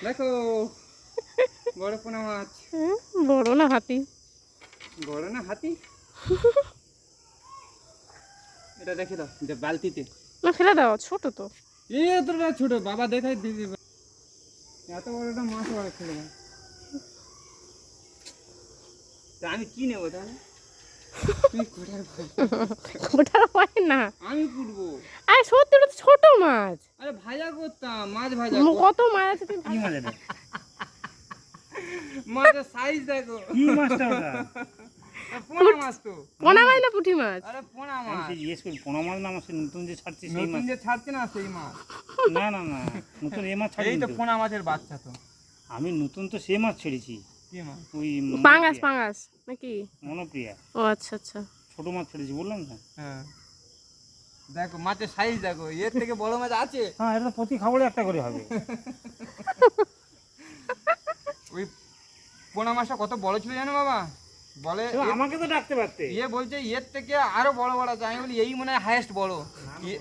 দেখো বড় পোনা মাছ বড় না হাতি? বড় না হাতি? এটা দেখে দাও যে বালতিতে। না ফেলে দাও ছোট তো। এই এতটা ছোট বাবা দেখাই দিদি এত বড় একটা মাছ বড় তা আমি কি নেব তাহলে? হয় না। আমি কুটবো আরে সত্যি ওটা ছোট মাছ। আরে ভাজা করতাম মাছ ভাজা কত মাছ আছে তুমি কি মাছ এটা? মাছের সাইজ দেখো। কি মাছটা ওটা? পোনা মাছ তো। পোনা মাছ না পুঁটি মাছ? আরে পোনা মাছ। সেই জিজ্ঞেস করি পোনা মাছ না আমার নতুন যে ছাড়ছে সেই নতুন মাছ? যে ছাড়ছে না সেই মাছ। না না না নতুন এ মাছ ছাড়ি এই তো। পোনা মাছের বাচ্চা তো। আমি নতুন তো সে মাছ ছেড়েছি। ওই পাঙ্গাস পাঙ্গাস নাকি? মনোপ্রিয়া। ও আচ্ছা আচ্ছা। ছোট মাছ ছেড়েছি বললাম না হ্যাঁ। দেখো মাছের সাইজ দেখো এর থেকে বড় মাছ আছে। হ্যাঁ এটা প্রতি খাবারে একটা করে হবে। ওই পোনা মাছটা কত বড় ছিল জানো বাবা? বলে আমাকে তো ডাকতে পারতে। ইয়ে বলছে এর থেকে আরও বড় বড় আছে। আমি বলি এই মনে হয় হায়েস্ট বড়। এ-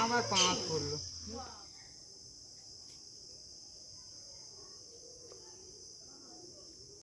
আবার পাঁচ করল।